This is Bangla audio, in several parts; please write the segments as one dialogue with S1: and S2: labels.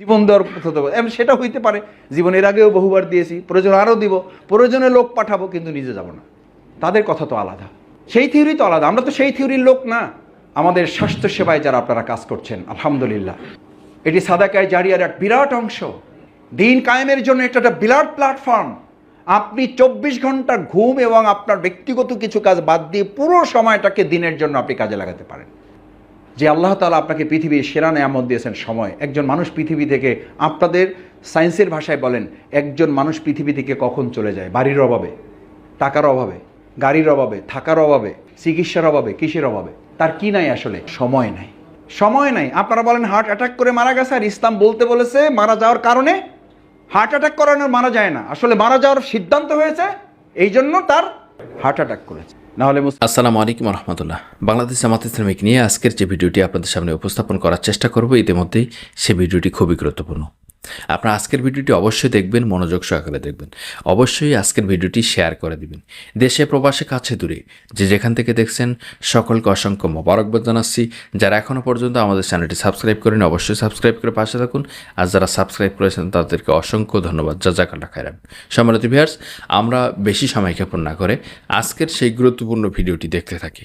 S1: জীবন দেওয়ার দেবো। এমন সেটা হইতে পারে, জীবনের আগেও বহুবার দিয়েছি, প্রয়োজন আরও দিব, প্রয়োজনে লোক পাঠাবো, কিন্তু নিজে যাব না। তাদের কথা তো আলাদা। সেই থিওরি তো আলাদা, আমরা তো সেই থিওরির লোক না। আমাদের স্বাস্থ্য সেবায় যারা আপনারা কাজ করছেন, আলহামদুলিল্লাহ। এটি সাদাকায় জারিয়ার এক বিরাট অংশ। দিন কায়েমের জন্য এটা একটা বিরাট প্ল্যাটফর্ম আপনি চব্বিশ ঘণ্টা ঘুম এবং আপনার ব্যক্তিগত কিছু কাজ বাদ দিয়ে পুরো সময়টাকে দিনের জন্য আপনি কাজে লাগাতে পারেন। যে আল্লাহ তালা আপনাকে পৃথিবীর সেরা নেয়ামত দিয়েছেন সময়। একজন মানুষ পৃথিবী থেকে আপনাদের সায়েন্সের ভাষায় বলেন, একজন মানুষ পৃথিবী থেকে কখন চলে যায়? বাড়ির অভাবে, টাকার অভাবে, গাড়ির অভাবে, থাকার অভাবে, চিকিৎসার অভাবে, কিসের অভাবে? তার কি নাই আসলে? সময় নাই। সময় নাই। আপনারা বলেন, হার্ট অ্যাটাক করে মারা গেছে আর ইসলাম বলতে বলেছে মারা যাওয়ার কারণে? হার্ট অ্যাটাক করানোর মারা যায় না। আসলে মারা যাওয়ার সিদ্ধান্ত হয়েছে এই জন্য তার হার্ট অ্যাটাক করেছে। নাহলে
S2: আসসালামু আলাইকুম রহমতুল্লাহ। বাংলাদেশ জামাত ইসলামিক নিয়ে আজকের যে ভিডিওটি আপনাদের সামনে উপস্থাপন করার চেষ্টা করব, ইতিমধ্যেই সে ভিডিওটি খুবই গুরুত্বপূর্ণ। আপনারা আজকের ভিডিওটি অবশ্যই দেখবেন, মনোযোগ সহকারে দেখবেন। অবশ্যই আজকের ভিডিওটি শেয়ার করে দিবেন। দেশে, প্রবাসে, কাছে, দূরে। যে যেখান থেকে দেখছেন, সকলকে অসংখ্য মোবারকবাদ জানাচ্ছি। যারা এখনও পর্যন্ত আমাদের চ্যানেলটি সাবস্ক্রাইব করেন, অবশ্যই সাবস্ক্রাইব করে পাশে থাকুন। আর যারা সাবস্ক্রাইব করেছেন, তাদেরকে অসংখ্য ধন্যবাদ। জাজাকাল্লা খাইরাম সম্মানিত ভিয়ার্স আমরা বেশি সময় ক্ষেপণ না করে আজকের সেই গুরুত্বপূর্ণ ভিডিওটি দেখতে থাকি।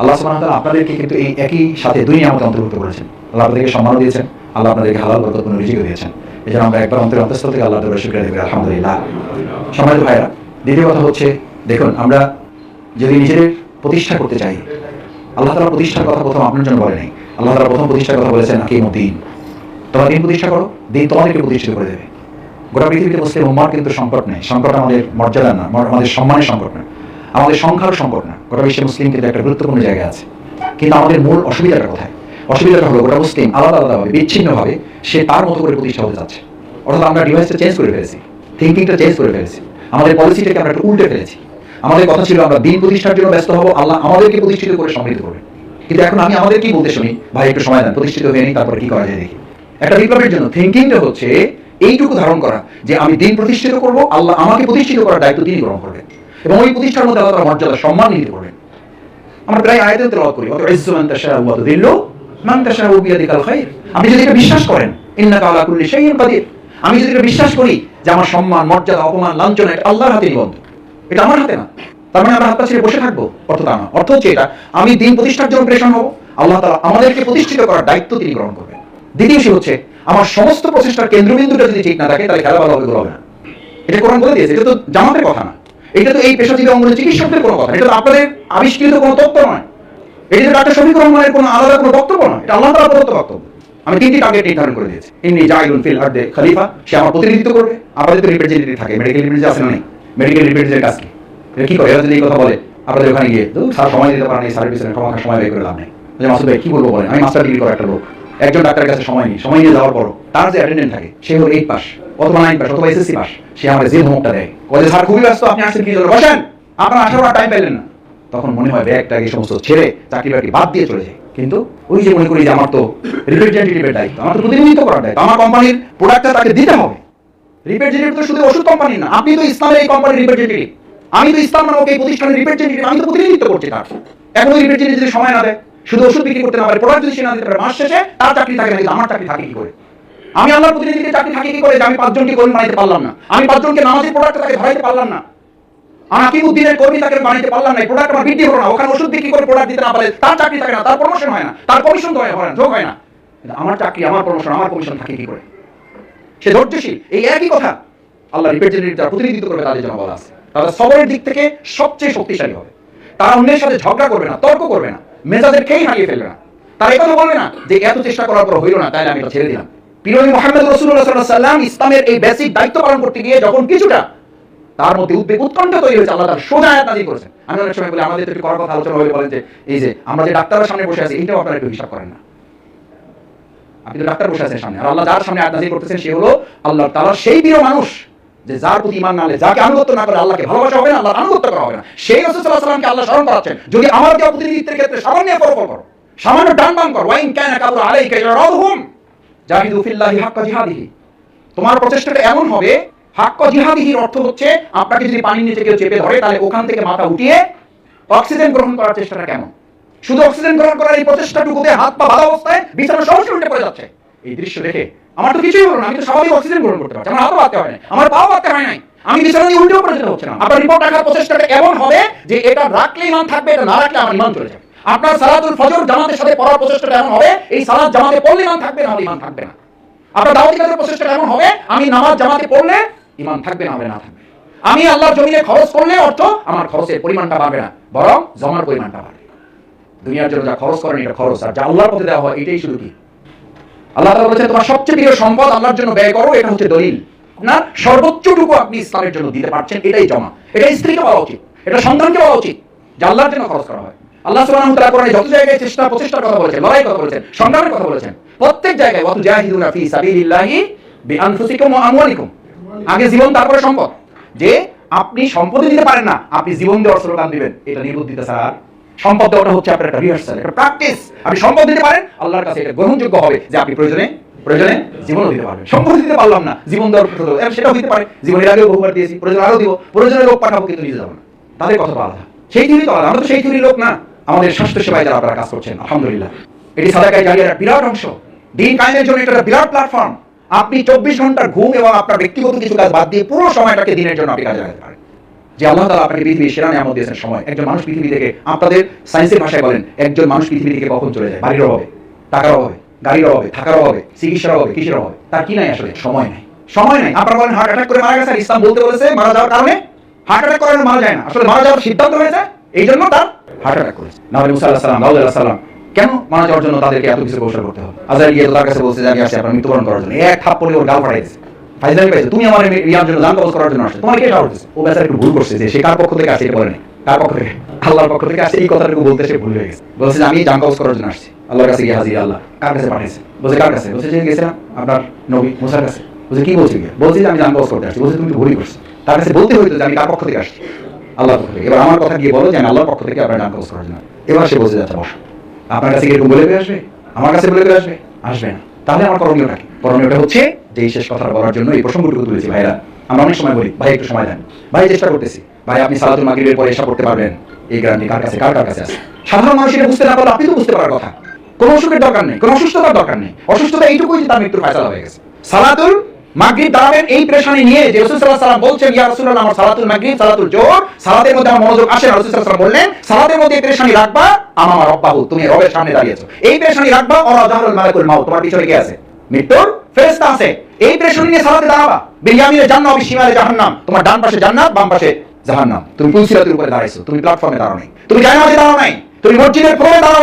S1: আল্লাহ তাআলা আপনাদেরকে কিন্তু এই একই সাথে দুই নিয়ামতে অন্তর্ভুক্ত করেছেন। আল্লাহ আপনাদেরকে সম্মান দিয়েছেন, আল্লাহ আপনাদেরকে হালাল বরকতপূর্ণ রিজিকও দিয়েছেন। এই জন্য আমরা একবার অন্তরের অন্তঃস্থল থেকে আল্লাহ তাআলা শুকরিয়া দেব আলহামদুলিল্লাহ। সম্মানিত ভাইরা দ্বিতীয় কথা হচ্ছে, দেখুন, আমরা যদি নিজেদের প্রতিষ্ঠা করতে চাই, আল্লাহ তাআলা প্রতিষ্ঠার কথা প্রথম আপনার জন্য বলে নাই। আল্লাহ তাআলা প্রথম প্রতিষ্ঠার কথা বলেছেন আকিমুদ্দিন তোমরা দিন প্রতিষ্ঠা করো, দিন তোমাদেরকে প্রতিষ্ঠিত করে দেবে। গোটা পৃথিবীতে মুসলিম উম্মার কিন্তু সংকট নেই। সংকট আমাদের মর্যাদা না আমাদের সম্মানের সংকট না। আমাদের সংখ্যার সংকট না, গোটা বিশ্বে মুসলিম কিন্তু একটা গুরুত্বপূর্ণ জায়গায় আছে। কিন্তু আমাদের মূল অসুবিধাটা কোথায়? অসুবিধাটা হলো গোটা মুসলিম আলাদা আলাদাভাবে বিচ্ছিন্নভাবে সে তার মতো করে প্রতিষ্ঠা হতে যাচ্ছে। অর্থাৎ আমরা ডিভাইসটা চেঞ্জ করে ফেলেছি থিঙ্কিংটা চেঞ্জ করে ফেলেছি। আমাদের পলিসিটাকে আমরা একটু উল্টে ফেলেছি। আমাদের কথা ছিল আমরা দিন প্রতিষ্ঠার জন্য ব্যস্ত হব, আল্লাহ আমাদেরকে প্রতিষ্ঠিত করে সমৃদ্ধ করবে। কিন্তু এখন আমি আমাদের কি বলতে শুনি? ভাই, একটু সময় দেন, প্রতিষ্ঠিত হয়ে নিই তারপরে কি করা যায় দেখি। একটা বিপ্লবের জন্য থিঙ্কিংটা হচ্ছে, এইটুকু ধারণ করা যে আমি দিন প্রতিষ্ঠিত করব, আল্লাহ আমাকে প্রতিষ্ঠিত করার দায়িত্ব তিনি গ্রহণ করবেন। এবং ওই প্রতিষ্ঠার মধ্যে আল্লাহ তাআলা মর্যাদা, সম্মান নিতে করবেন। আমরা প্রায় আয়াতে তেলাওয়াত করি অত ইজ্জু মান তাশাউ ওয়া তুযিল্লু মান তাশাউ বিয়াদিকাল খাইর। আপনি যদি এটা বিশ্বাস করেন, ইন্নাকা আলা কুল্লি শাইইন কাদির। আমি যদি এটা বিশ্বাস করি যে আমার সম্মান, মর্যাদা, অপমান, লাঞ্ছনা এটা আল্লাহর হাতে নিবন্ধ। এটা আমার হাতে না। তার মানে আমরা হাত ছেড়ে বসে থাকব, অর্থ তা না। অর্থ হচ্ছে এটা, আমি দিন প্রতিষ্ঠার জন্য প্রেশন হব, আল্লাহ তাআলা আমাদেরকে প্রতিষ্ঠিত করার দায়িত্ব তিনি গ্রহণ করবেন। দ্বিতীয় বিষয় হচ্ছে, আমার সমস্ত প্রচেষ্টার কেন্দ্রবিন্দুটা যদি ঠিক না থাকে, তাহলে খেলা ভালো হবে হবে না। এটা কোরআন বলে দিয়েছে, এটা তো জামাতের কথা না। এটা তো এই পেশাজীবী অঙ্গনের চিকিৎসকদের কোনো কথা এটা তো আপনাদের আবিষ্কৃত কোনো তত্ত্ব নয়। এটা তো ডাক্তার শফিক রহমানের কোনো আলাদা কোনো বক্তব্য নয়। এটা আল্লাহ তাআলা প্রদত্ত বক্তব্য। আমি তিনটি টার্গেট নির্ধারণ করে দিয়েছি। ইন্নি জাইলুন ফিল আরদে খলিফা, সে আমার প্রতিনিধিত্ব করবে। আপনাদের তো রিপ্রেজেন্টেটিভ থাকে। মেডিকেল রিপ্রেজেন্টেটিভ আছে না নেই? মেডিকেল রিপ্রেজেন্টেটিভ কাজ এটা কি করে? যদি এই কথা বলে, আপনাদের ওখানে গিয়ে তো স্যার, সময় দিতে পারেন এই পিছনে ক্ষমা সময় বের করে লাভ নেই। যে মাসুদ ভাই, কি বলব বলেন? আমি মাস্টার ডিগ্রি করা একটা লোক। একজন ডাক্তারের কাছে সময় নেই। সময় নিয়ে যাওয়ার পরও তার যে অ্যাটেন্ডেন্ট থাকে, সে হলো এইট পাস আমার চাকরি প্রতিনিধিত্ব আমি প্রতিনিধিত্ব করছি তার। এখন সময় না শুধু ওষুধ বিক্রি করতে না পারে প্রোডাক্ট যদি সে না দিতে পারে, মাস শেষে তার চাকরি থাকে আমার চাকরি থাকে কি করে? আমি আল্লাহর প্রতিনিধিকে চাকরি থাকে, কি করে যে আমি পাঁচজনকে কর্মী বানাইতে পারলাম না? আমি পাঁচজনকে নামাজের প্রোডাক্ট তাকে ধরাইতে পারলাম না। কর্মী তাকে বানাইতে পারলাম না প্রোডাক্ট আমার বৃদ্ধি হলো না। ওখানে ওষুধ করে প্রোডাক্ট দিতে না তার চাকরি থাকে না, তার প্রমোশন হয় না, তার কমিশন হয় না যোগ হয় না। আমার চাকরি, আমার প্রমোশন আমার কমিশন থাকে কি করে? সে ধৈর্যশীল, এই একই কথা আল্লাহ রিপ্রেজেন্টেটিভ প্রতিনিধিত্ব করবে, তাদের জন্য বলা আছে। তারা সবরের দিক থেকে সবচেয়ে শক্তিশালী হবে। তারা অন্যের সাথে ঝগড়া করবে না, তর্ক করবে না, মেজাজের খেই হারিয়ে ফেলবে না। তারা কথা বলবে না যে, এত চেষ্টা করার পর হইল না তাই আমি এটা ছেড়ে দিলাম। পিরোনি মোহাম্মদ রসুল্লাহ সাল্লাহ সাল্লাম ইসলামের এই বেসিক দায়িত্ব পালন করতে গিয়ে যখন কিছুটা তার মধ্যে উদ্বেগ, উৎকণ্ঠা তৈরি হয়েছে, আল্লাহ তার সোজা আয়াত নাজিল করেছেন। আমি অনেক সময় বলি, আমাদের একটু করার কথা আলোচনা হলে বলেন যে, এই যে, আমরা যে ডাক্তারের সামনে বসে আছি এইটাও আপনারা একটু হিসাব করেন না। আপনি তো ডাক্তার বসে আছেন সামনে, আর আল্লাহ যার সামনে আয়াত নাজিল করতেছেন, সে হলো আল্লাহ তাআলার সেই প্রিয় মানুষ, যে যার প্রতি ইমান না যাকে আনুগত্য না করে আল্লাহকে ভালোবাসা হবে না, আল্লাহর আনুগত্য করা হবে না। সেই রসুল সাল্লাহ সাল্লামকে আল্লাহ স্মরণ করাচ্ছেন, যদি আমার দেওয়া প্রতিনিধিত্বের ক্ষেত্রে সামান্য ফলাফল করো, সামান্য ডান বান করো, ওয়াইন কায়না কাবুর জাহিদু ফিল্লাহি হাক্কা জিহাদিহি। তোমার প্রচেষ্টাটা এমন হবে, হাক্কা জিহাদিহির অর্থ হচ্ছে আপনাকে যদি পানির নিচে কেউ চেপে ধরে, তাহলে ওখান থেকে মাথা উঠিয়ে অক্সিজেন গ্রহণ করার চেষ্টাটা কেমন? শুধু অক্সিজেন গ্রহণ করার এই প্রচেষ্টাটুকুতে হাত পা বাধা অবস্থায় বিছানা উল্টে পড়ে যাচ্ছে। এই দৃশ্য দেখে আমার তো কিছুই হলো না, আমি তো স্বাভাবিক অক্সিজেন গ্রহণ করতে পারছি, আমার হাতও বাড়তে হয় না আমার পাও বাড়তে হয় নাই, আমি বিছানা উল্টেও পড়ে যেতে হচ্ছে না। আপনার রিপোর্ট রাখার প্রচেষ্টাটা এমন হবে যে এটা রাখলে ইমান থাকবে, এটা না রাখলে আমার ইমান চলে যাবে। আপনার সালাতুল ফজর জামাতের সাথে পড়ার প্রচেষ্টাটা এমন হবে, এই সালাত জামাতে পড়লে ইমান থাকবে, না হলে ইমান থাকবে না। আপনার দাওয়াতি কাজের প্রচেষ্টাটা এমন হবে, আমি নামাজ জামাতে পড়লে ইমান থাকবে না হবে, না থাকবে। আমি আল্লাহর জমিনে খরচ করলে অর্থ আমার খরচের পরিমাণটা বাড়বে না, বরং জমার পরিমাণটা বাড়বে। দুনিয়ার জন্য যা খরচ করেন এটা খরচ, আর যা আল্লাহর পথে দেওয়া হয় এটাই শুধু কি? আল্লাহ তাআলা বলেছেন, তোমার সবচেয়ে প্রিয় সম্পদ আল্লাহর জন্য ব্যয় করো, এটা হচ্ছে দলিল। না, সর্বোচ্চটুকু আপনি ইসলামের জন্য দিতে পারছেন, এটাই জমা। এটা স্ত্রীকে বলা উচিত, এটা সন্তানকে বলা উচিত যে আল্লাহর জন্য খরচ করা হয়। আল্লাহ সুবহানাহু ওয়া তাআলা কোরআনে যত জায়গায় চেষ্টা প্রচেষ্টার কথা বলেছেন লড়াই কথা বলেছেন, সংগ্রামের কথা বলেছেন, প্রত্যেক জায়গায় ওয়াতু জাহিদুনা ফি সাবিলিল্লাহি বিআনফুসিকুম ওয়া আমওয়ালিকুম। আগে জীবন, তারপরে সম্পদ। যে আপনি সম্পদ দিতে পারেন না, আপনি জীবন দেওয়ার স্লোগান দিবেন, এটা নির্বুদ্ধিতা স্যার। সম্পদ দেওয়াটা হচ্ছে আপনার একটা রিহার্সাল একটা প্র্যাকটিস আপনি সম্পদ দিতে পারেন, আল্লাহর কাছে এটা গ্রহণযোগ্য হবে যে আপনি প্রয়োজনে প্রয়োজনে জীবনও দিতে পারবেন। সম্পদ দিতে পারলাম না, জীবন দেওয়ার এর সেটাও হতে পারে জীবনের আগেও বহুবার দিয়েছি প্রয়োজন আরও দিব প্রয়োজনে লোক পাঠাবো কিন্তু নিজে যাব না। তাদের কথা আলাদা। সেই থিওরি তো আলাদা, আমরা তো সেই থিওরি লোক না। আমাদের স্বাস্থ্য সেবায় যারা আপনারা কাজ করছেন, আলহামদুলিল্লাহ। এটি সাদাকাই জারিয়ার বিরাট অংশ। দিন কায়েমের জন্য এটা বিরাট প্ল্যাটফর্ম আপনি চব্বিশ ঘণ্টার ঘুম এবং আপনার ব্যক্তিগত কিছু কাজ বাদ দিয়ে পুরো সময়টাকে দিনের জন্য আপনি কাজে লাগাতে পারেন। যে আল্লাহ তাআলা আপনাকে পৃথিবীর সেরা নিয়ামত দিয়েছেন সময়। একজন মানুষ পৃথিবী থেকে, আপনাদের সায়েন্সের ভাষায় বলেন, একজন মানুষ পৃথিবী থেকে কখন চলে যায়? বাড়ির অভাবে, টাকার অভাবে, গাড়ির অভাবে, থাকার অভাবে, চিকিৎসার অভাবে, কিসের অভাবে? তার কি নাই আসলে? সময় নাই। সময় নাই। আপনারা বলেন হার্ট অ্যাটাক করে মারা গেছে ইসলাম বলতে বলেছে মারা যাওয়ার কারণে? হার্ট অ্যাটাক করে মারা যায় না। আসলে মারা যাওয়ার সিদ্ধান্ত হয়েছে এই জন্য তার হার্ট অ্যাটাক করেছে। নাহলে মুসা আল্লাহ কেন যাওয়ার জন্য তাদেরকে এত কিছু কৌশল করতে হবে? গিয়ে তার কাছে বলছে আসছি আপনার মৃত্যুবরণ করার জন্য। এক ওর গাল পাইছে তুমি আমার ইয়ার জন্য জান কবজ করার জন্য তোমার কে? ও বেচারা একটু ভুল করছে যে, সে কার পক্ষ থেকে এটা বলেনি কার পক্ষ থেকে? আল্লাহর পক্ষ থেকে এই কথাটুকু বলতে সে ভুল হয়ে গেছে। বলছে যে, আমি জান কবজ করার জন্য আসছি। আল্লাহর কাছে গিয়ে হাজির আল্লাহ। কার কাছে বলছে, কার কাছে? বলছে যে গেছিলাম আপনার নবী মুসার কাছে। বলছে, কি বলছি যে, আমি জান কবজ করতে আসছি। বলছে, তুমি ভুলই করছ। তার কাছে বলতে হইতো যে, আমি কার পক্ষ থেকে আসছি? আল্লাহর পক্ষ থেকে। এবার আমার কথা গিয়ে বলো যে আমি আল্লাহর পক্ষ থেকে আপনার করার জন্য। এবার সে বলছে যাচ্ছে বসো। আপনার কাছে এরকম বলে আসবে? আমার কাছে বলে আসবে? আসবে না। তাহলে আমার করণীয়টা কি? করণীয়টা হচ্ছে যে শেষ বলার জন্য এই প্রসঙ্গটুকু তুলেছি। ভাইরা, আমরা অনেক সময় বলি, ভাই, একটু সময় দেন। ভাই, চেষ্টা করতেছি। ভাই, আপনি সালাতুল মাগরিবের পরে করতে পারবেন? এই গ্যারান্টি কার কাছে? কার কার কাছে আছে? সাধারণ মানুষ এটা বুঝতে না পারলে আপনি তো বুঝতে পারার কথা। কোনো অসুখের দরকার নেই, কোনো অসুস্থতার দরকার নেই। অসুস্থতা এইটুকুই তার মৃত্যুর হয়ে গেছে। সালাতুল মাগরিব দাঁড়াবেন এই প্রেশানি নিয়ে যে রাসূল বলছেন, ইয়া আমার সালাতুল সালাতুল সালাতের মধ্যে আমার মনোযোগ আসে বললেন, সালাতের মধ্যে এই রাখবা আমার তুমি রবের সামনে দাঁড়িয়েছো এই রাখবা ওরা জাহরুল মালাকুল তোমার পিছনে কে আছে? মৃত্যুর আছে। এই নিয়ে সালাতে দাঁড়াবা। জাহান্নাম, তোমার ডান পাশে জান্নাত, বাম পাশে জাহান্নাম। তুমি পুলসিরাতের উপরে দাঁড়াইছো, তুমি প্ল্যাটফর্মে দাঁড়াও নাই। তুমি জায়নামাজে দাঁড়াও নাই। তুমি মসজিদের দাঁড়াও